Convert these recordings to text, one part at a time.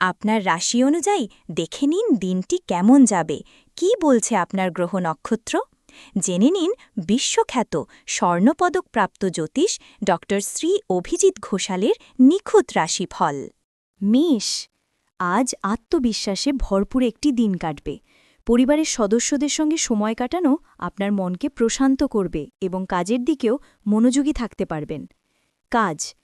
আপনার রাশি অনুযায়ী দেখে নিন দিনটি কেমন যাবে। কি বলছে আপনার গ্রহ নক্ষত্র? জেনে নিন বিশ্বখ্যাত স্বর্ণপদকপ্রাপ্ত জ্যোতিষ ড শ্রী অভিজিৎ ঘোষালের নিখুঁত রাশিফল। মেষ, আজ আত্মবিশ্বাসে ভরপুর একটি দিন কাটবে। পরিবারের সদস্যদের সঙ্গে সময় কাটানো আপনার মনকে প্রশান্ত করবে এবং কাজের দিকেও মনোযোগী থাকতে পারবেন। কাজ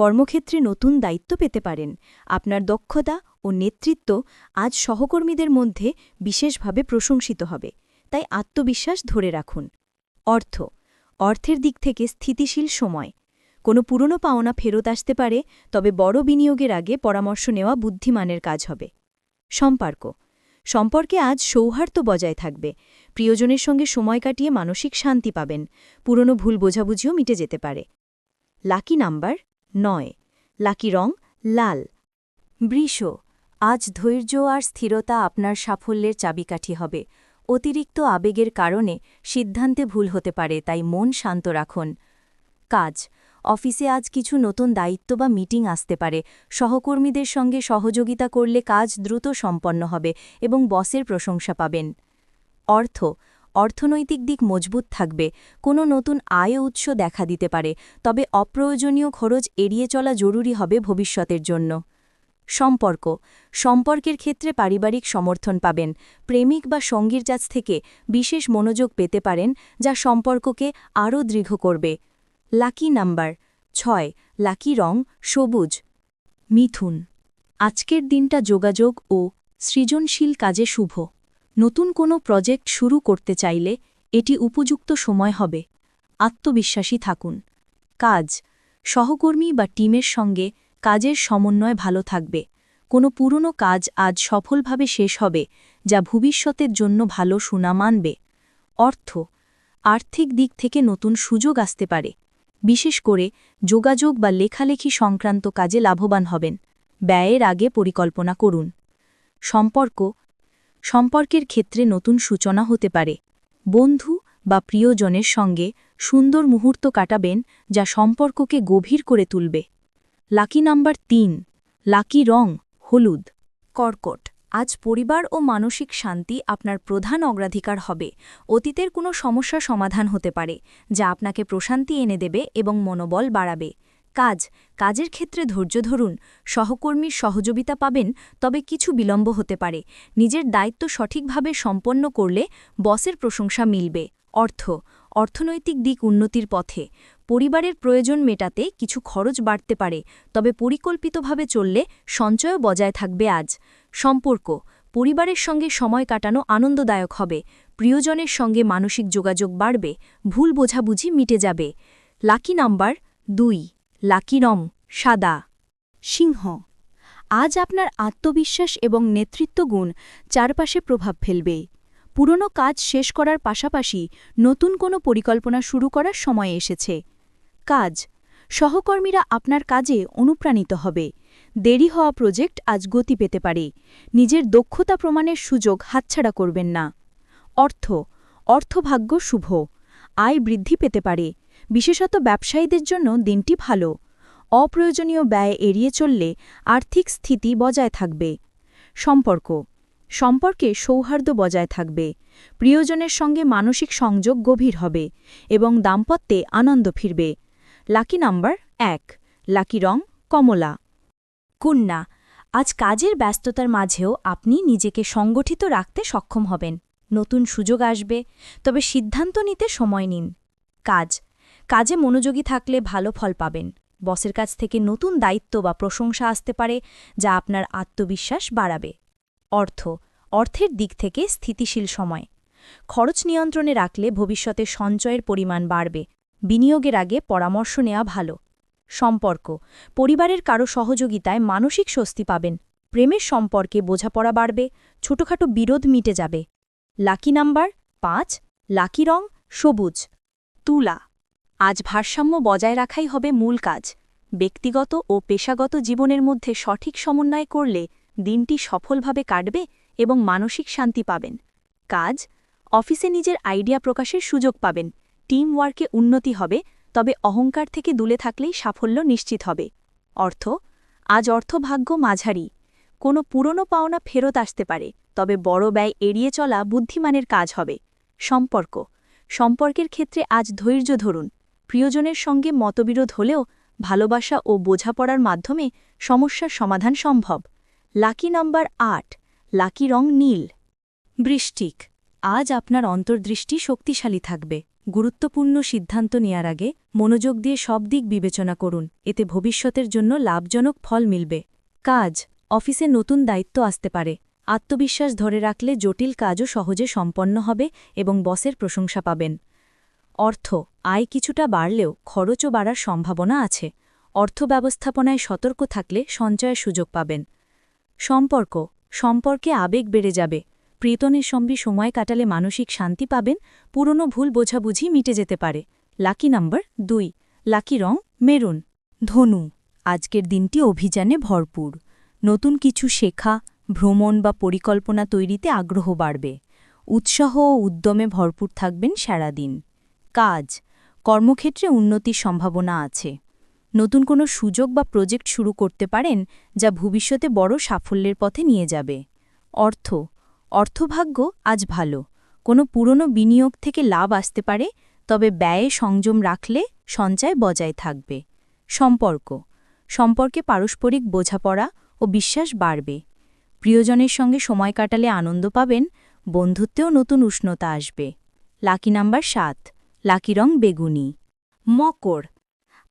কর্মক্ষেত্রে নতুন দায়িত্ব পেতে পারেন। আপনার দক্ষতা ও নেতৃত্ব আজ সহকর্মীদের মধ্যে বিশেষভাবে প্রশংসিত হবে। তাই আত্মবিশ্বাস ধরে রাখুন। অর্থ, অর্থের দিক থেকে স্থিতিশীল সময়। কোনো পুরনো পাওনা ফেরত আসতে পারে, তবে বড় বিনিয়োগের আগে পরামর্শ নেওয়া বুদ্ধিমানের কাজ হবে। সম্পর্ক, সম্পর্কে আজ সৌহার্দ্য বজায় থাকবে। প্রিয়জনের সঙ্গে সময় কাটিয়ে মানসিক শান্তি পাবেন। পুরনো ভুল বোঝাবুঝিও মিটে যেতে পারে। লাকি নাম্বার নয়। লাকি রং লাল। বৃষ, আজ ধৈর্য আর স্থিরতা আপনার সাফল্যের চাবিকাঠি হবে। অতিরিক্ত আবেগের কারণে সিদ্ধান্তে ভুল হতে পারে, তাই মন শান্ত রাখুন। কাজ। অফিসে আজ কিছু নতুন দায়িত্ব বা মিটিং আসতে পারে। সহকর্মীদের সঙ্গে সহযোগিতা করলে কাজ দ্রুত সম্পন্ন হবে এবং বসের প্রশংসা পাবেন। অর্থ। অর্থনৈতিক দিক মজবুত থাকবে, কোনো নতুন আয় উৎস দেখা দিতে পারে, তবে অপ্রয়োজনীয় খরচ এড়িয়ে চলা জরুরি হবে ভবিষ্যতের জন্য। সম্পর্ক, সম্পর্কের ক্ষেত্রে পারিবারিক সমর্থন পাবেন, প্রেমিক বা সঙ্গীর কাছ থেকে বিশেষ মনোযোগ পেতে পারেন, যা সম্পর্ককে আরও দৃঢ় করবে। লাকি নাম্বার, ছয়, লাকি রং, সবুজ। মিথুন, আজকের দিনটা যোগাযোগ ও সৃজনশীল কাজে শুভ। নতুন কোনো প্রজেক্ট শুরু করতে চাইলে এটি উপযুক্ত সময় হবে। আত্মবিশ্বাসী থাকুন। কাজ। সহকর্মী বা টিমের সঙ্গে কাজের সমন্বয় ভালো থাকবে। কোনো পুরনো কাজ আজ সফলভাবে শেষ হবে, যা ভবিষ্যতের জন্য ভালো সুনাম আনবে। অর্থ। আর্থিক দিক থেকে নতুন সুযোগ আসতে পারে। বিশেষ করে যোগাযোগ বা লেখালেখি সংক্রান্ত কাজে লাভবান হবেন। ব্যয়ের আগে পরিকল্পনা করুন। সম্পর্ক। সম্পর্কের ক্ষেত্রে নতুন সূচনা হতে পারে। বন্ধু বা প্রিয়জনের সঙ্গে সুন্দর মুহূর্ত কাটাবেন যা সম্পর্ককে গভীর করে তুলবে। লাকি নাম্বার তিন, লাকি রং, হলুদ। কর্কট, আজ পরিবার ও মানসিক শান্তি আপনার প্রধান অগ্রাধিকার হবে। অতীতের কোনো সমস্যা সমাধান হতে পারে, যা আপনাকে প্রশান্তি এনে দেবে এবং মনোবল বাড়াবে। কাজ, কাজের ক্ষেত্রে ধৈর্য ধরুন, সহকর্মীর সহযোগিতা পাবেন, তবে কিছু বিলম্ব হতে পারে। নিজের দায়িত্ব সঠিকভাবে সম্পন্ন করলে বসের প্রশংসা মিলবে। অর্থ, অর্থনৈতিক দিক উন্নতির পথে। পরিবারের প্রয়োজন মেটাতে কিছু খরচ বাড়তে পারে, তবে পরিকল্পিতভাবে চললে সঞ্চয়ও বজায় থাকবে আজ। সম্পর্ক, পরিবারের সঙ্গে সময় কাটানো আনন্দদায়ক হবে, প্রিয়জনের সঙ্গে মানসিক যোগাযোগ বাড়বে, ভুল বোঝাবুঝি মিটে যাবে। লাকি নাম্বার দুই লাকি রং সাদা। সিংহ। আজ আপনার আত্মবিশ্বাস এবং নেতৃত্বগুণ চারপাশে প্রভাব ফেলবে। পুরনো কাজ শেষ করার পাশাপাশি নতুন কোনো পরিকল্পনা শুরু করার সময় এসেছে। কাজ। সহকর্মীরা আপনার কাজে অনুপ্রাণিত হবে। দেরি হওয়া প্রজেক্ট আজ গতি পেতে পারে। নিজের দক্ষতা প্রমাণের সুযোগ হাতছাড়া করবেন না। অর্থ। অর্থভাগ্য শুভ। আয় বৃদ্ধি পেতে পারে। বিশেষত ব্যবসায়ীদের জন্য দিনটি ভালো। অপ্রয়োজনীয় ব্যয় এড়িয়ে চললে আর্থিক স্থিতি বজায় থাকবে। সম্পর্ক। সম্পর্কে সৌহার্দ্য বজায় থাকবে। প্রিয়জনের সঙ্গে মানসিক সংযোগ গভীর হবে এবং দাম্পত্যে আনন্দ ফিরবে। লাকি নাম্বার এক। লাকি রং কমলা। কন্যা, আজ কাজের ব্যস্ততার মাঝেও আপনি নিজেকে সংগঠিত রাখতে সক্ষম হবেন। নতুন সুযোগ আসবে, তবে সিদ্ধান্ত নিতে সময় নিন। কাজ। কাজে মনোযোগী থাকলে ভালো ফল পাবেন। বসের কাছ থেকে নতুন দায়িত্ব বা প্রশংসা আসতে পারে, যা আপনার আত্মবিশ্বাস বাড়াবে। অর্থ, অর্থের দিক থেকে স্থিতিশীল সময়। খরচ নিয়ন্ত্রণে রাখলে ভবিষ্যতে সঞ্চয়ের পরিমাণ বাড়বে। বিনিয়োগের আগে পরামর্শ নেওয়া ভালো। সম্পর্ক, পরিবারের কারও সহযোগিতায় মানসিক স্বস্তি পাবেন। প্রেমের সম্পর্কে বোঝাপড়া বাড়বে, ছোটখাটো বিরোধ মিটে যাবে। লাকি নাম্বার পাঁচ, লাকি রং সবুজ। তুলা আজ ভারসাম্য বজায় রাখাই হবে মূল কাজ। ব্যক্তিগত ও পেশাগত জীবনের মধ্যে সঠিক সমন্বয় করলে দিনটি সফলভাবে কাটবে এবং মানসিক শান্তি পাবেন। কাজ, অফিসে নিজের আইডিয়া প্রকাশের সুযোগ পাবেন। টিম ওয়ার্কে উন্নতি হবে, তবে অহংকার থেকে দূলে থাকলেই সাফল্য নিশ্চিত হবে। অর্থ, আজ অর্থভাগ্য মাঝারি। কোনো পুরনো পাওনা ফেরত আসতে পারে, তবে বড় ব্যয় এড়িয়ে চলা বুদ্ধিমানের কাজ হবে। সম্পর্ক, সম্পর্কের ক্ষেত্রে আজ ধৈর্য ধরুন। প্রিয়জনের সঙ্গে মতবিরোধ হলেও ভালোবাসা ও বোঝাপড়ার মাধ্যমে সমস্যার সমাধান সম্ভব। লাকি নম্বর আট, লাকি রং নীল। বৃষ্টিক, আজ আপনার অন্তর্দৃষ্টি শক্তিশালী থাকবে। গুরুত্বপূর্ণ সিদ্ধান্ত নেয়ার আগে মনোযোগ দিয়ে সব দিক বিবেচনা করুন, এতে ভবিষ্যতের জন্য লাভজনক ফল মিলবে। কাজ, অফিসে নতুন দায়িত্ব আসতে পারে। আত্মবিশ্বাস ধরে রাখলে জটিল কাজও সহজে সম্পন্ন হবে এবং বসের প্রশংসা পাবেন। অর্থ, আয় কিছুটা বাড়লেও খরচও বাড়ার সম্ভাবনা আছে। অর্থ ব্যবস্থাপনায় সতর্ক থাকলে সঞ্চয়ের সুযোগ পাবেন। সম্পর্ক, সম্পর্কে আবেগ বেড়ে যাবে। প্রিয়তনের সঙ্গে সময় কাটালে মানসিক শান্তি পাবেন, পুরনো ভুল বোঝাবুঝি মিটে যেতে পারে। লাকি নাম্বার দুই, লাকি রং মেরুন। ধনু, আজকের দিনটি অভিযানে ভরপুর। নতুন কিছু শেখা, ভ্রমণ বা পরিকল্পনা তৈরিতে আগ্রহ বাড়বে। উৎসাহ ও উদ্যমে ভরপুর থাকবেন সারাদিন। কাজ, কর্মক্ষেত্রে উন্নতির সম্ভাবনা আছে। নতুন কোনো সুযোগ বা প্রজেক্ট শুরু করতে পারেন যা ভবিষ্যতে বড় সাফল্যের পথে নিয়ে যাবে। অর্থ, অর্থভাগ্য আজ ভালো। কোনো পুরনো বিনিয়োগ থেকে লাভ আসতে পারে, তবে ব্যয়ে সংযম রাখলে সঞ্চয় বজায় থাকবে। সম্পর্ক, সম্পর্কে পারস্পরিক বোঝাপড়া ও বিশ্বাস বাড়বে। প্রিয়জনের সঙ্গে সময় কাটালে আনন্দ পাবেন, বন্ধুত্বেও নতুন উষ্ণতা আসবে। লাকি নাম্বার সাত। লাকি রং বেগুনি। মকর।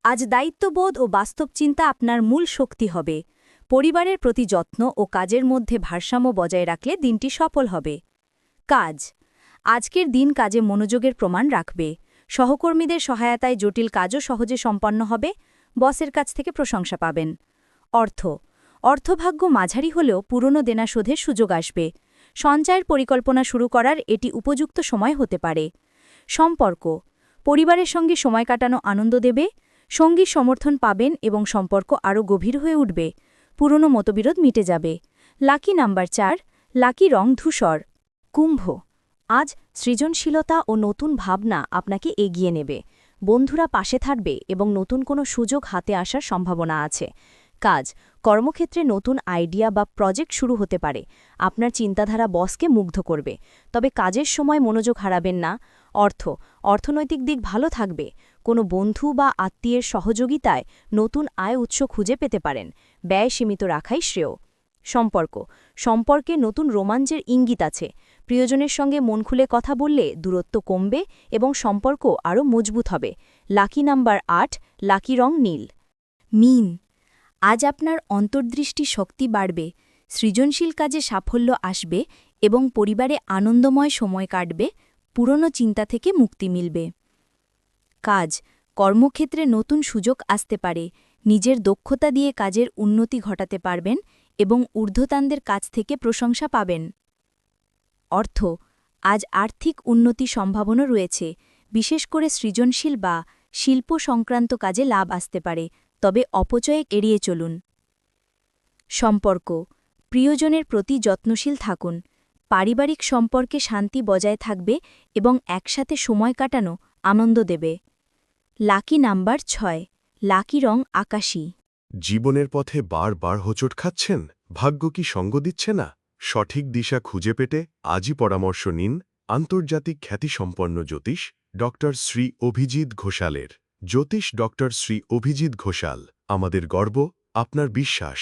আজ দায়িত্ববোধ ও বাস্তব চিন্তা আপনার মূল শক্তি হবে। পরিবারের প্রতি যত্ন ও কাজের মধ্যে ভারসাম্য বজায় রাখলে দিনটি সফল হবে। কাজ। আজকের দিন কাজে মনোযোগের প্রমাণ রাখবে। সহকর্মীদের সহায়তায় জটিল কাজও সহজে সম্পন্ন হবে। বসের কাছ থেকে প্রশংসা পাবেন। অর্থ। অর্থভাগ্য মাঝারি হলেও পুরনো দেনা শোধের সুযোগ আসবে। সঞ্চয়ের পরিকল্পনা শুরু করার এটি উপযুক্ত সময় হতে পারে। সম্পর্ক। পরিবারের সঙ্গে সময় কাটানো আনন্দ দেবে, সঙ্গী সমর্থন পাবেন এবং সম্পর্ক আরও গভীর হয়ে উঠবে। পুরনো মতবিরোধ মিটে যাবে। লাকি নাম্বার চার, লাকি রং ধূসর। কুম্ভ, আজ সৃজনশীলতা ও নতুন ভাবনা আপনাকে এগিয়ে নেবে। বন্ধুরা পাশে থাকবে এবং নতুন কোনো সুযোগ হাতে আসার সম্ভাবনা আছে। কাজ, কর্মক্ষেত্রে নতুন আইডিয়া বা প্রজেক্ট শুরু হতে পারে। আপনার চিন্তাধারা বসকে মুগ্ধ করবে। তবে কাজের সময় মনোযোগ হারাবেন না। অর্থ, অর্থনৈতিক দিক ভালো থাকবে। কোনো বন্ধু বা আত্মীয়ের সহযোগিতায় নতুন আয় উৎস খুঁজে পেতে পারেন। ব্যয় সীমিত রাখাই শ্রেয়। সম্পর্ক, সম্পর্কে নতুন রোমাঞ্চের ইঙ্গিত আছে। প্রিয়জনের সঙ্গে মন খুলে কথা বললে দূরত্ব কমবে এবং সম্পর্ক আরও মজবুত হবে। লাকি নাম্বার আট, লাকি রং নীল। মিন, আজ আপনার অন্তর্দৃষ্টি শক্তি বাড়বে, সৃজনশীল কাজে সাফল্য আসবে এবং পরিবারে আনন্দময় সময় কাটবে। পুরনো চিন্তা থেকে মুক্তি মিলবে। কাজ, কর্মক্ষেত্রে নতুন সুযোগ আসতে পারে। নিজের দক্ষতা দিয়ে কাজের উন্নতি ঘটাতে পারবেন এবং ঊর্ধ্বতানদের কাছ থেকে প্রশংসা পাবেন। অর্থ, আজ আর্থিক উন্নতি সম্ভাবনা রয়েছে। বিশেষ করে সৃজনশীল বা শিল্প সংক্রান্ত কাজে লাভ আসতে পারে, তবে অপচয়ে এড়িয়ে চলুন। সম্পর্ক, প্রিয়জনের প্রতি যত্নশীল থাকুন। পারিবারিক সম্পর্কে শান্তি বজায় থাকবে এবং একসাথে সময় কাটানো আনন্দ দেবে। লাকি নাম্বার ছয়, লাকি রং আকাশী। জীবনের পথে বারবার হোঁচট খাচ্ছেন? ভাগ্য কি সঙ্গ দিচ্ছে না? সঠিক দিশা খুঁজে পেতে আজই পরামর্শ নিন আন্তর্জাতিক খ্যাতিসম্পন্ন জ্যোতিষ ড. শ্রী অভিজিৎ ঘোষালের। জ্যোতিষ ড. শ্রী অভিজিৎ ঘোষাল, আমাদের গর্ব, আপনার বিশ্বাস।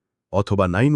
অথবা নাইন